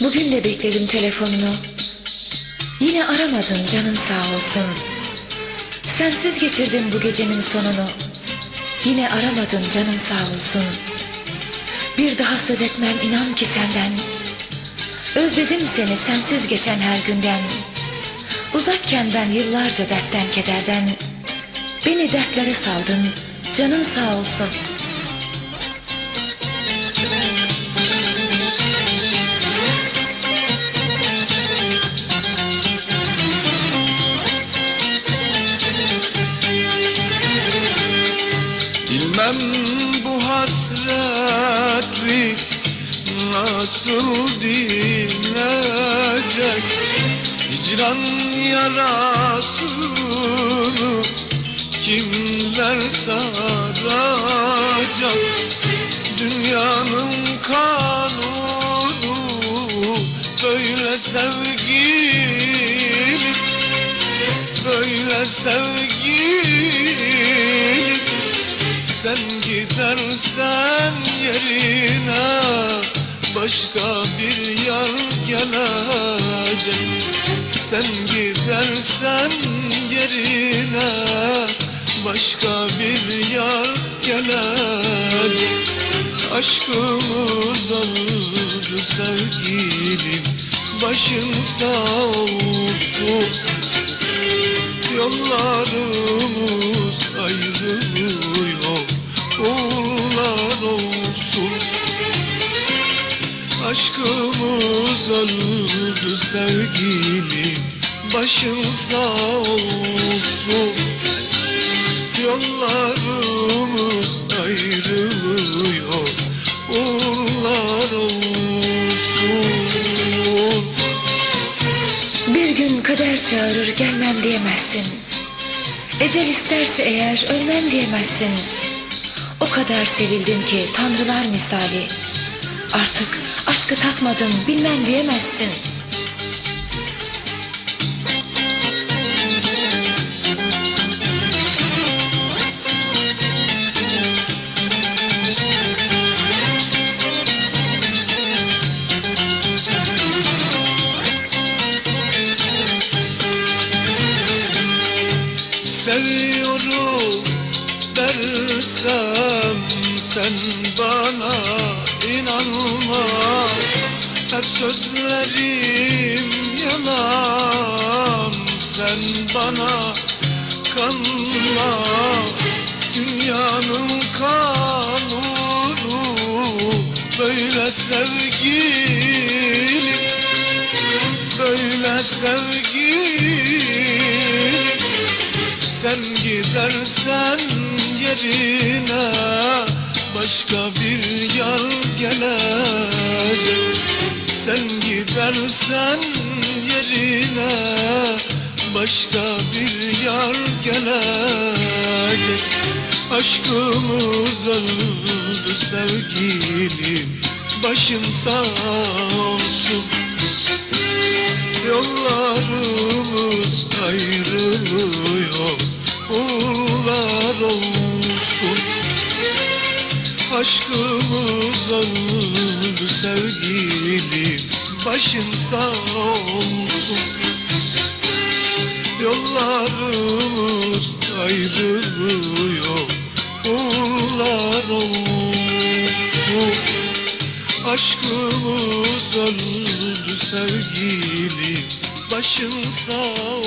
Bugün de bekledim telefonunu. Yine aramadın canın sağ olsun. Sensiz geçirdim bu gecenin sonunu. Yine aramadın canın sağ olsun. Bir daha söz etmem inan ki senden. Özledim seni sensiz geçen her günden. Uzakken ben yıllarca dertten kederden. Beni dertlere saldın canın sağ olsun. Bilmem bu hasretlik nasıl dinecek Hicran yarasını kimler saracak? Dünyanın kanunu böyle sevgilim Böyle sevgilim sen gidersen yerine başka bir yar gelecek. Sen gidersen yerine başka bir yar gelecek. Aşkımız öldü sevgilim başın sağ olsun. Yollarımız Aşkımız öldü sevgilim Başın sağ olsun Yollarımız ayrılıyor Uğurlar olsun Bir gün kader çağırır gelmem diyemezsin. Ecel isterse eğer ölmem diyemezsin. O kadar sevildim ki tanrılar misali. Artık aşkı tatmadım bilmem diyemezsin. Seviyorum dersem sen sözlerim yalan sen bana kanma. Dünyanın kanunu böyle sevgilim Böyle sevgilim sen gidersen yerine başka bir yar gidersen yerine başka bir yar gelecek. Aşkımız öldü sevgilim başın sağ olsun. Yollarımız ayrılıyor Uğurlar olsun. Aşkımız öldü sevgilim Başın sağ olsun Yollarımız ayrılıyor Uğurlar olsun. Aşkımız öldü sevgilim Başın sağ olsun